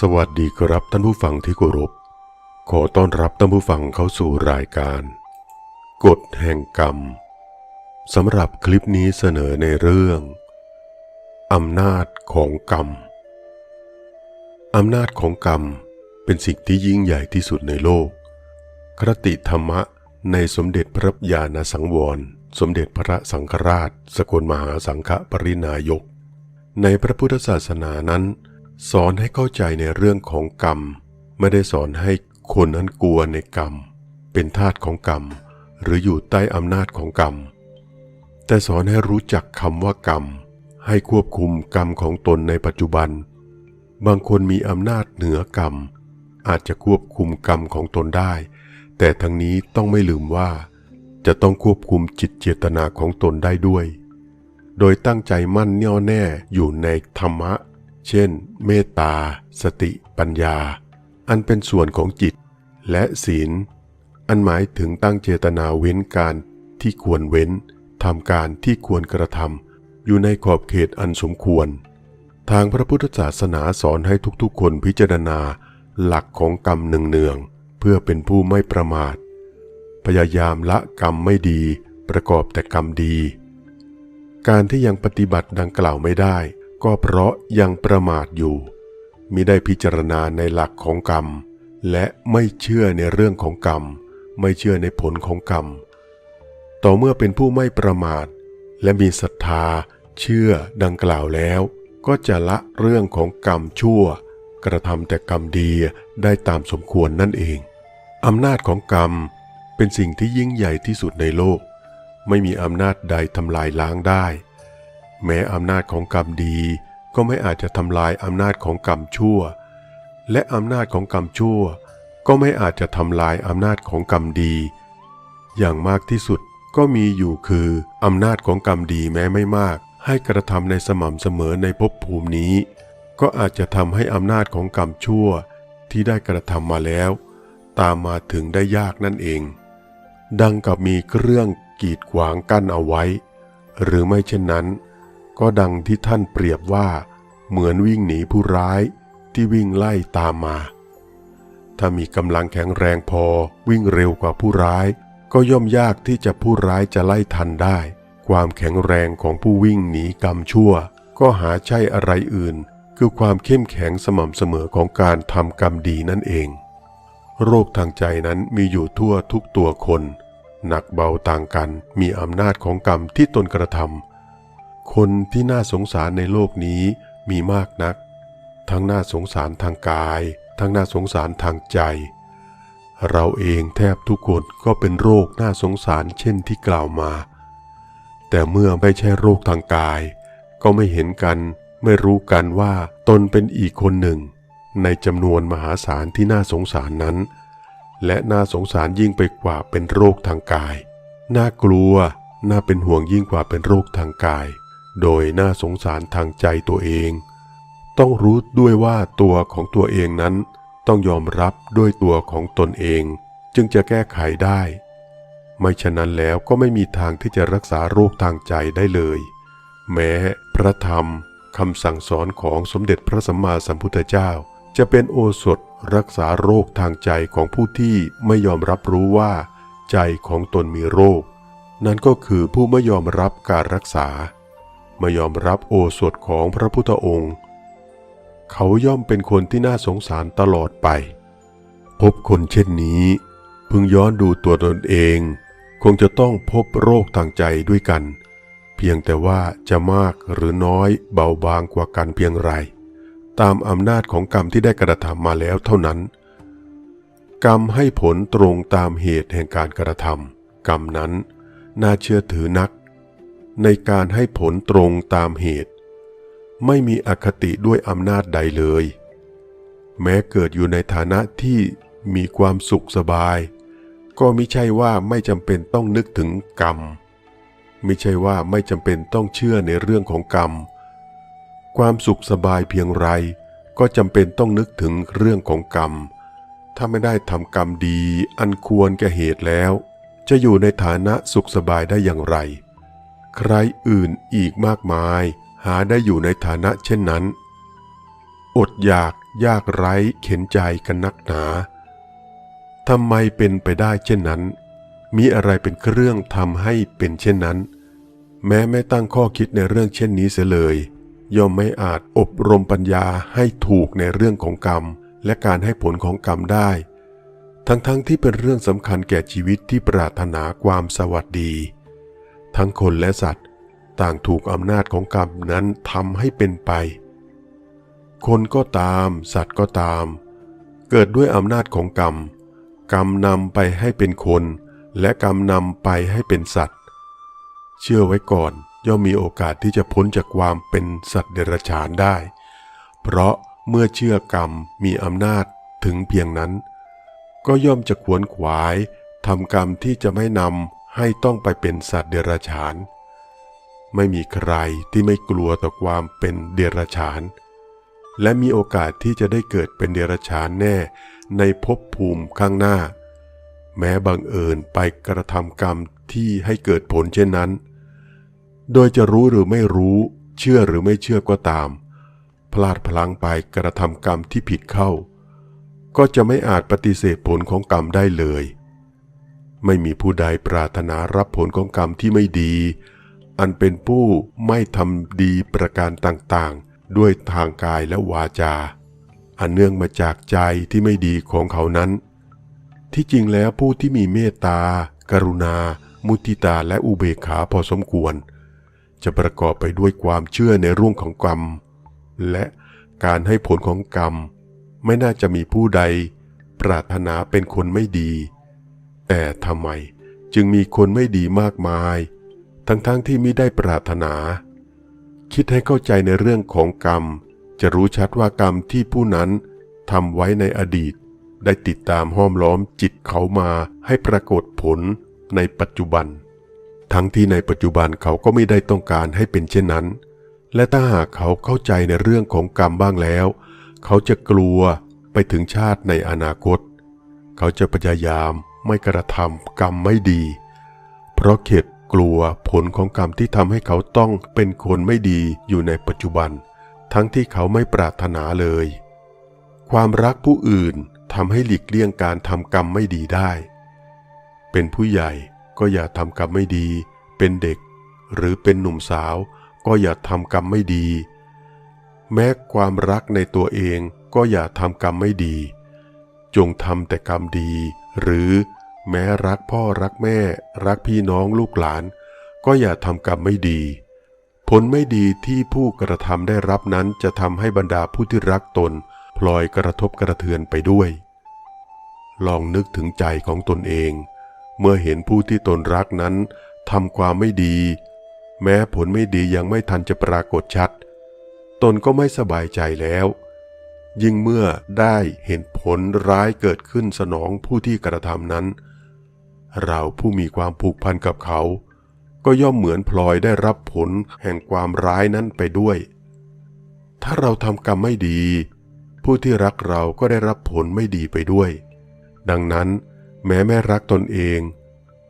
สวัสดีครับท่านผู้ฟังที่เคารพ ขอต้อนรับท่านผู้ฟังเข้าสู่รายการ กฎแห่งกรรมสำหรับคลิปนี้เสนอในเรื่อง อำนาจของกรรม อำนาจของกรรมเป็นสิ่งที่ยิ่งใหญ่ที่สุดในโลก คติธรรมะในสมเด็จพระญาณสังวร สมเด็จพระสังฆราช สกลมหาสังฆปรินายก ในพระพุทธศาสนานั้น สอนให้เข้าใจในเรื่องของกรรม ไม่ได้สอนให้คนนั้นกลัวในกรรม เป็นทาสของกรรม หรืออยู่ใต้อำนาจของกรรม แต่สอนให้รู้จักคำว่ากรรม ให้ควบคุมกรรมของตนในปัจจุบัน บางคนมีอำนาจเหนือกรรม อาจจะควบคุมกรรมของตนได้ แต่ทั้งนี้ต้องไม่ลืมว่า จะต้องควบคุมจิตเจตนาของตนได้ด้วย โดยตั้งใจมั่นแน่วแน่อยู่ในธรรมะ เช่น เมตตา สติ ปัญญา อันเป็นส่วนของจิต และศีล อันหมายถึงตั้งเจตนาเว้นการที่ควรเว้นทำการที่ควรกระทำอยู่ในขอบเขตอันสมควร ทางพระพุทธศาสนาสอนให้ทุกๆ คนพิจารณาหลักของกรรมเนืองๆเพื่อเป็นผู้ไม่ประมาท พยายามละกรรมไม่ดี ประกอบแต่กรรมดี การที่ยังปฏิบัติดังกล่าวไม่ได้ ก็เพราะยังประมาทอยู่มิได้พิจารณาในหลักของกรรม และไม่เชื่อในเรื่องของกรรม ไม่เชื่อในผลของกรรม ต่อเมื่อเป็นผู้ไม่ประมาท และมีศรัทธา เชื่อดังกล่าวแล้ว ก็จะละเรื่องของกรรมชั่ว กระทำแต่กรรมดีได้ตามสมควรนั่นเองอำนาจของกรรมเป็นสิ่งที่ยิ่งใหญ่ที่สุดในโลก ไม่มีอำนาจใดทำลายล้างได้ แม้อำนาจของกรรมดีก็ไม่อาจจะทำลายอำนาจของกรรมชั่ว และอำนาจของกรรมชั่ว ก็ไม่อาจจะทำลายอำนาจของกรรมดี อย่างมากที่สุดก็มีอยู่คืออำนาจของกรรมดีแม้ไม่มาก ให้กระทำในสม่ำเสมอในภพภูมินี้ ก็อาจจะทำให้อำนาจของกรรมชั่วที่ได้กระทำมาแล้ว ตามมาถึงได้ยากนั่นเอง ดังกับมีเครื่องกีดขวางกั้นเอาไว้ หรือไม่เช่นนั้น ก็ดังที่ท่านเปรียบว่า เหมือนวิ่งหนีผู้ร้ายที่วิ่งไล่ตามมา ถ้ามีกำลังแข็งแรงพอวิ่งเร็วกว่าผู้ร้าย ก็ย่อมยากที่จะผู้ร้ายจะไล่ทันได้ ความแข็งแรงของผู้วิ่งหนีกรรมชั่ว ก็หาใช่อะไรอื่น คือความเข้มแข็งสม่ำเสมอของการทำกรรมดีนั่นเอง โรคทางใจนั้นมีอยู่ทั่วทุกตัวคน หนักเบาต่างกันมีอำนาจของกรรมที่ตนกระทำ คนที่น่าสงสารในโลกนี้มีมากนัก ทั้งน่าสงสารทางกาย ทั้งน่าสงสารทางใจ เราเองแทบทุกคนก็เป็นโรคน่าสงสารเช่นที่กล่าวมา แต่เมื่อไม่ใช่โรคทางกาย ก็ไม่เห็นกันไม่รู้กันว่าตนเป็นอีกคนหนึ่ง ในจำนวนมหาศาลที่น่าสงสารนั้น และน่าสงสารยิ่งไปกว่าเป็นโรคทางกาย น่ากลัว น่าเป็นห่วงยิ่งกว่าเป็นโรคทางกาย โดยน่าสงสารทางใจตัวเอง ต้องรู้ด้วยว่าตัวของตัวเองนั้นต้องยอมรับด้วยตัวของตนเอง จึงจะแก้ไขได้ ไม่ฉะนั้นแล้วก็ไม่มีทางที่จะรักษาโรคทางใจได้เลย แม้พระธรรมคำสั่งสอนของสมเด็จพระสัมมาสัมพุทธเจ้า จะเป็นโอสถรักษาโรคทางใจของผู้ที่ไม่ยอมรับรู้ว่า ใจของตนมีโรค นั่นก็คือผู้ไม่ยอมรับการรักษา ไม่ยอมรับโอสถของพระพุทธองค์ เขาย่อมเป็นคนที่น่าสงสารตลอดไป พบคนเช่นนี้พึงย้อนดูตัวตนเอง คงจะต้องพบโรคทางใจด้วยกัน เพียงแต่ว่าจะมากหรือน้อยเบาบางกว่ากันเพียงไร ตามอำนาจของกรรมที่ได้กระทำมาแล้วเท่านั้น กรรมให้ผลตรงตามเหตุแห่งการกระทำกรรมนั้น น่าเชื่อถือนัก ในการให้ผลตรงตามเหตุ ไม่มีอคติด้วยอำนาจใดเลย แม้เกิดอยู่ในฐานะที่มีความสุขสบาย ก็ไม่ใช่ว่าไม่จำเป็นต้องนึกถึงกรรมไม่ใช่ว่าไม่จำเป็นต้องเชื่อในเรื่องของกรรม ความสุขสบายเพียงไร ก็จำเป็นต้องนึกถึงเรื่องของกรรม ถ้าไม่ได้ทำกรรมดีอันควรแก่เหตุแล้ว จะอยู่ในฐานะสุขสบายได้อย่างไร ใครอื่นอีกมากมาย หาได้อยู่ในฐานะเช่นนั้น อดอยากยากไร้เข็นใจกันนักหนาทำไมเป็นไปได้เช่นนั้น มีอะไรเป็นเครื่องทำให้เป็นเช่นนั้น แม้ไม่ตั้งข้อคิดในเรื่องเช่นนี้เสียเลย ย่อมไม่อาจอบรมปัญญาให้ถูกในเรื่องของกรรม และการให้ผลของกรรมได้ ทั้งๆทที่เป็นเรื่องสำคัญแก่ชีวิตที่ปรารถนาความสวัสดี ทั้งคนและสัตว์ ต่างถูกอำนาจของกรรมนั้นทำให้เป็นไป คนก็ตาม สัตว์ก็ตาม เกิดด้วยอำนาจของกรรม กรรมนำไปให้เป็นคน และกรรมนำไปให้เป็นสัตว์ เชื่อไว้ก่อนย่อมมีโอกาสที่จะพ้นจากความเป็นสัตว์เดรัจฉานได้ เพราะเมื่อเชื่อกรรมมีอำนาจถึงเพียงนั้น ก็ย่อมจะขวนขวายทำกรรมที่จะไม่นำ ให้ต้องไปเป็นสัตว์เดรัจฉาน ไม่มีใครที่ไม่กลัวต่อความเป็นเดรัจฉาน และมีโอกาสที่จะได้เกิดเป็นเดรัจฉานแน่ในภพภูมิข้างหน้า แม้บังเอิญไปกระทำกรรมที่ให้เกิดผลเช่นนั้น โดยจะรู้หรือไม่รู้ เชื่อหรือไม่เชื่อก็ตาม พลาดพลั้งไปกระทำกรรมที่ผิดเข้า ก็จะไม่อาจปฏิเสธผลของกรรมได้เลย ไม่มีผู้ใดปรารถนารับผลของกรรมที่ไม่ดี อันเป็นผู้ไม่ทำดีประการต่างๆ ด้วยทางกายและวาจา อันเนื่องมาจากใจที่ไม่ดีของเขานั้น ที่จริงแล้วผู้ที่มีเมตตา กรุณา มุทิตาและอุเบกขาพอสมควร จะประกอบไปด้วยความเชื่อในเรื่องของกรรม และการให้ผลของกรรม ไม่น่าจะมีผู้ใด ปรารถนาเป็นคนไม่ดี แต่ทำไมจึงมีคนไม่ดีมากมาย ทั้งๆทที่ไม่ได้ปรารถนา คิดให้เข้าใจในเรื่องของกรรม จะรู้ชัดว่ากรรมที่ผู้นั้นทำไว้ในอดีต ได้ติดตามห้อมล้อมจิตเขามาให้ปรากฏผลในปัจจุบัน ทั้งที่ในปัจจุบันเขาก็ไม่ได้ต้องการให้เป็นเช่นนั้น และถ้าหากเขาเข้าใจในเรื่องของกรรมบ้างแล้ว เขาจะกลัวไปถึงชาติในอนาคต เขาจะพยายาม ไม่กระทำกรรมไม่ดี เพราะเข็ดกลัวผลของกรรมที่ทำให้เขาต้องเป็นคนไม่ดีอยู่ในปัจจุบัน ทั้งที่เขาไม่ปรารถนาเลย ความรักผู้อื่นทำให้หลีกเลี่ยงการทำกรรมไม่ดีได้ เป็นผู้ใหญ่ก็อย่าทำกรรมไม่ดี เป็นเด็ก หรือเป็นหนุ่มสาว ก็อย่าทำกรรมไม่ดี แม้ความรักในตัวเองก็อย่าทำกรรมไม่ดี จงทำแต่กรรมดี หรือแม้รักพ่อรักแม่ รักพี่น้องลูกหลาน ก็อย่าทำกรรมไม่ดี ผลไม่ดีที่ผู้กระทำได้รับนั้นจะทำให้บรรดาผู้ที่รักตน พลอยกระทบกระเทือนไปด้วย ลองนึกถึงใจของตนเอง เมื่อเห็นผู้ที่ตนรักนั้นทำความไม่ดี แม้ผลไม่ดียังไม่ทันจะปรากฏชัด ตนก็ไม่สบายใจแล้ว ยิ่งเมื่อได้เห็นผลร้ายเกิดขึ้นสนองผู้ที่กระทำนั้น เราผู้มีความผูกพันกับเขา ก็ย่อมเหมือนพลอยได้รับผลแห่งความร้ายนั้นไปด้วย ถ้าเราทำกรรมไม่ดี ผู้ที่รักเราก็ได้รับผลไม่ดีไปด้วย ดังนั้น แม้แม่รักตนเอง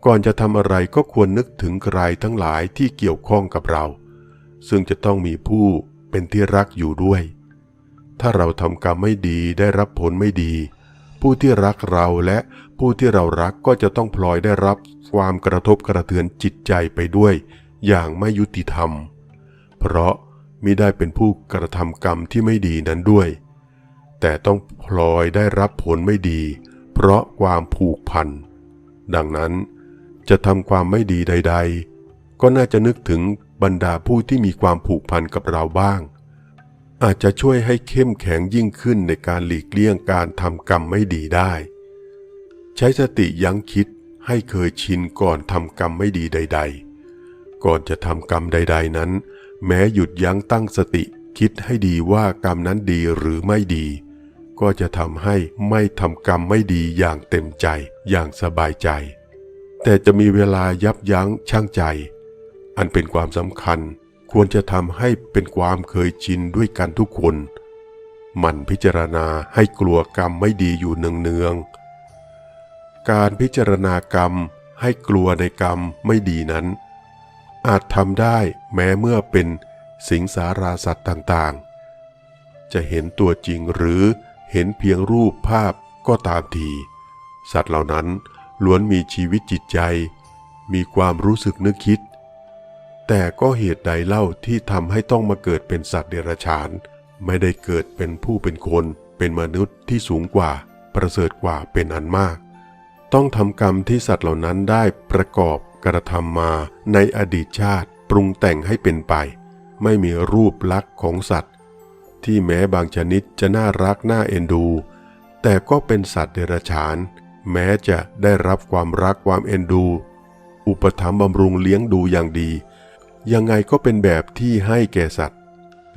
ก่อนจะทำอะไรก็ควรนึกถึงใครทั้งหลายที่เกี่ยวข้องกับเรา ซึ่งจะต้องมีผู้เป็นที่รักอยู่ด้วย ถ้าเราทำกรรมไม่ดีได้รับผลไม่ดี ผู้ที่รักเราและผู้ที่เรารักก็จะต้องพลอยได้รับความกระทบกระเทือนจิตใจไปด้วย อย่างไม่ยุติธรรม เพราะมิได้เป็นผู้กระทำกรรมที่ไม่ดีนั้นด้วย แต่ต้องพลอยได้รับผลไม่ดี เพราะความผูกพัน ดังนั้นจะทำความไม่ดีใด ๆ ก็น่าจะนึกถึงบรรดาผู้ที่มีความผูกพันกับเราบ้าง อาจจะช่วยให้เข้มแข็งยิ่งขึ้นในการหลีกเลี่ยงการทำกรรมไม่ดีได้ ใช้สติยั้งคิดให้เคยชินก่อนทำกรรมไม่ดีใด ๆ ก่อนจะทำกรรมใด ๆนั้น แม้หยุดยั้งตั้งสติคิดให้ดีว่ากรรมนั้นดีหรือไม่ดี ก็จะทำให้ไม่ทำกรรมไม่ดีอย่างเต็มใจอย่างสบายใจ แต่จะมีเวลายับยั้งชั่งใจ อันเป็นความสำคัญ ควรจะทำให้เป็นความเคยชินด้วยกันทุกคนหมั่นพิจารณาให้กลัวกรรมไม่ดีอยู่เนืองๆการพิจารณากรรมให้กลัวในกรรมไม่ดีนั้น อาจทำได้แม้เมื่อเป็นสิงสาราสัตว์ต่างๆ จะเห็นตัวจริงหรือเห็นเพียงรูปภาพก็ตามที สัตว์เหล่านั้นล้วนมีชีวิตจิตใจ มีความรู้สึกนึกคิด แต่ก็เหตุใดเล่าที่ทำให้ต้องมาเกิดเป็นสัตว์เดรัจฉาน ไม่ได้เกิดเป็นผู้เป็นคนเป็นมนุษย์ที่สูงกว่า ประเสริฐกว่าเป็นอันมาก ต้องทำกรรมที่สัตว์เหล่านั้นได้ประกอบกระทำมาในอดีตชาติปรุงแต่งให้เป็นไป ไม่มีรูปลักษณ์ของสัตว์ ที่แม้บางชนิดจะน่ารักน่าเอ็นดู แต่ก็เป็นสัตว์เดรัจฉาน แม้จะได้รับความรักความเอ็นดู อุปถัมภ์บำรุงเลี้ยงดูอย่างดี ยังไงก็เป็นแบบที่ให้แก่สัตว์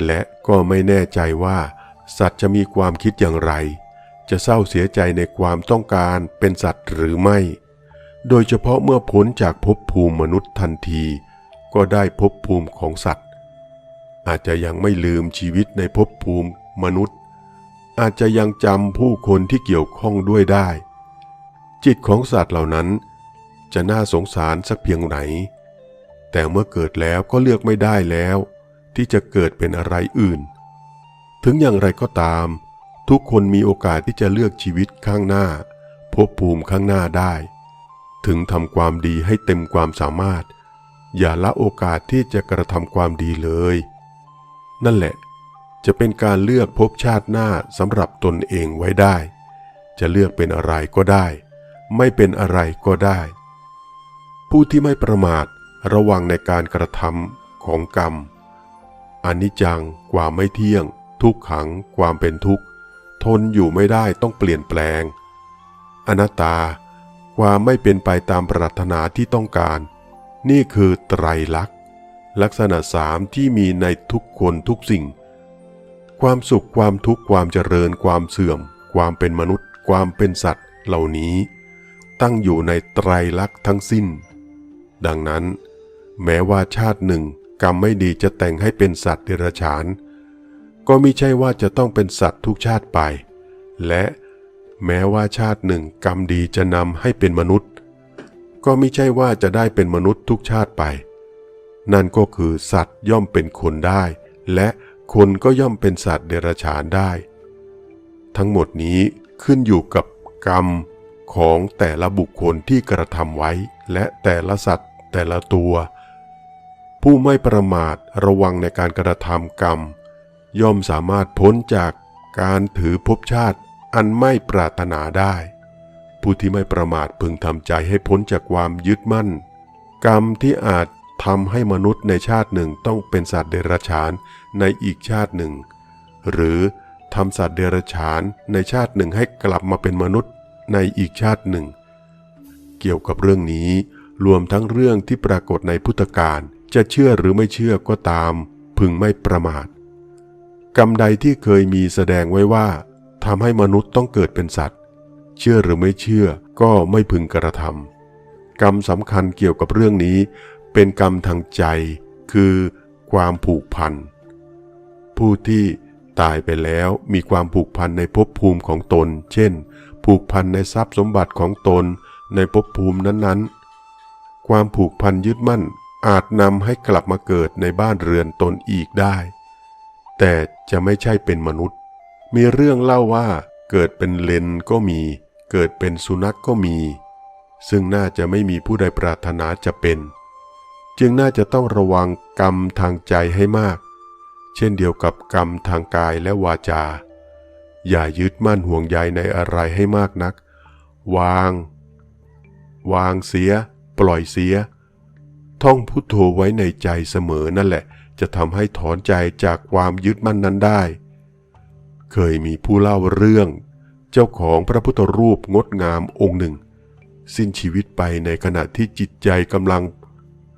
และก็ไม่แน่ใจว่า สัตว์จะมีความคิดอย่างไร จะเศร้าเสียใจในความต้องการเป็นสัตว์หรือไม่ โดยเฉพาะเมื่อพ้นจากภพภูมิมนุษย์ทันที ก็ได้ภพภูมิของสัตว์ อาจจะยังไม่ลืมชีวิตในภพภูมิมนุษย์ อาจจะยังจำผู้คนที่เกี่ยวข้องด้วยได้ จิตของสัตว์เหล่านั้น จะน่าสงสารสักเพียงไหน แต่เมื่อเกิดแล้วก็เลือกไม่ได้แล้ว ที่จะเกิดเป็นอะไรอื่น ถึงอย่างไรก็ตาม ทุกคนมีโอกาสที่จะเลือกชีวิตข้างหน้าภพภูมิข้างหน้าได้ ถึงทำความดีให้เต็มความสามารถ อย่าละโอกาสที่จะกระทำความดีเลย นั่นแหละ จะเป็นการเลือกภพชาติหน้าสำหรับตนเองไว้ได้ จะเลือกเป็นอะไรก็ได้ ไม่เป็นอะไรก็ได้ ผู้ที่ไม่ประมาท ระวังในการกระทำของกรรมอนิจจังความไม่เที่ยง ทุกขังความเป็นทุกข์ ทนอยู่ไม่ได้ต้องเปลี่ยนแปลง อนัตตา ความไม่เป็นไปตามปรารถนาที่ต้องการ นี่คือไตรลักษณ์ลักษณะสามที่มีในทุกคนทุกสิ่ง ความสุขความทุกข์ความเจริญความเสื่อม ความเป็นมนุษย์ ความเป็นสัตว์เหล่านี้ ตั้งอยู่ในไตรลักษณ์ทั้งสิ้น ดังนั้น แม้ว่าชาติหนึ่ง กรรมไม่ดีจะแต่งให้เป็นสัตว์เดรัจฉาน ก็มิใช่ว่าจะต้องเป็นสัตว์ทุกชาติไป และแม้ว่าชาติหนึ่ง กรรมดีจะนำให้เป็นมนุษย์ ก็มิใช่ว่าจะได้เป็นมนุษย์ทุกชาติไป นั่นก็คือสัตว์ย่อมเป็นคนได้ และคนก็ย่อมเป็นสัตว์เดรัจฉานได้ ทั้งหมดนี้ขึ้นอยู่กับกรรมของแต่ละบุคคลที่กระทำไว้ และแต่ละสัตว์แต่ละตัว ผู้ไม่ประมาทระวังในการกระทำกรรม ย่อมสามารถพ้นจากการถือภพชาติอันไม่ปรารถนาได้ ผู้ที่ไม่ประมาทพึงทำใจให้พ้นจากความยึดมั่น กรรมที่อาจทำให้มนุษย์ในชาติหนึ่งต้องเป็นสัตว์เดรัจฉานในอีกชาติหนึ่ง หรือทำสัตว์เดรัจฉานในชาติหนึ่งให้กลับมาเป็นมนุษย์ในอีกชาติหนึ่ง เกี่ยวกับเรื่องนี้รวมทั้งเรื่องที่ปรากฏในพุทธการ จะเชื่อหรือไม่เชื่อก็ตาม พึงไม่ประมาท กรรมใดที่เคยมีแสดงไว้ว่าทำให้มนุษย์ต้องเกิดเป็นสัตว์ เชื่อหรือไม่เชื่อก็ไม่พึงกระทำกรรมสำคัญเกี่ยวกับเรื่องนี้ เป็นกรรมทางใจ คือความผูกพัน ผู้ที่ตายไปแล้วมีความผูกพันในภพภูมิของตน เช่น ผูกพันในทรัพย์สมบัติของตนในภพภูมินั้นๆ ความผูกพันยึดมั่น อาจนำให้กลับมาเกิดในบ้านเรือนตนอีกได้ แต่จะไม่ใช่เป็นมนุษย์ มีเรื่องเล่าว่าเกิดเป็นเลนก็มี เกิดเป็นสุนัขกก็มี ซึ่งน่าจะไม่มีผู้ใดปรารถนาจะเป็น จึงน่าจะต้องระวังกรรมทางใจให้มาก เช่นเดียวกับกรรมทางกายและวาจา อย่ายึดมั่นห่วงใยในอะไรให้มากนัก วาง วางเสีย ปล่อยเสีย ท่องพุทโธไว้ในใจเสมอนั่นแหละ จะทำให้ถอนใจจากความยึดมั่นนั้นได้ เคยมีผู้เล่าเรื่อง เจ้าของพระพุทธรูปงดงามองค์หนึ่ง สิ้นชีวิตไปในขณะที่จิตใจกำลัง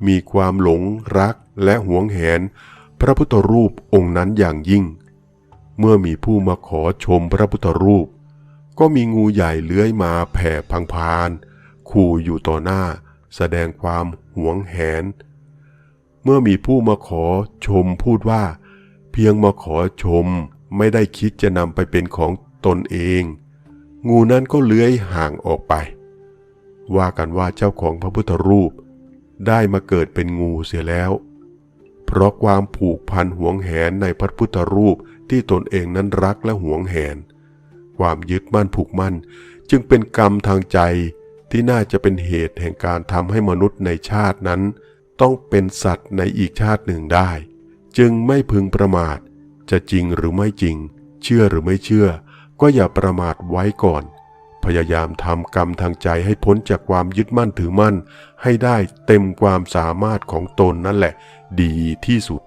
มีความหลงรักและหวงแหน พระพุทธรูปองค์นั้นอย่างยิ่ง เมื่อมีผู้มาขอชมพระพุทธรูป ก็มีงูใหญ่เลื้อยมาแผ่พังพาน ขู่อยู่ต่อหน้า แสดงความหวงแหน เมื่อมีผู้มาขอชมพูดว่า เพียงมาขอชมไม่ได้คิดจะนำไปเป็นของตนเอง งูนั้นก็เลื้อยห่างออกไป ว่ากันว่าเจ้าของพระพุทธรูป ได้มาเกิดเป็นงูเสียแล้ว เพราะความผูกพันหวงแหนในพระพุทธรูปที่ตนเองนั้นรักและหวงแหน ความยึดมั่นผูกมั่นจึงเป็นกรรมทางใจ ที่น่าจะเป็นเหตุแห่งการทำให้มนุษย์ในชาตินั้น ต้องเป็นสัตว์ในอีกชาติหนึ่งได้ จึงไม่พึงประมาท จะจริงหรือไม่จริง เชื่อหรือไม่เชื่อ ก็อย่าประมาทไว้ก่อน พยายามทำกรรมทางใจให้พ้นจากความยึดมั่นถือมั่น ให้ได้เต็มความสามารถของตนนั่นแหละ ดีที่สุด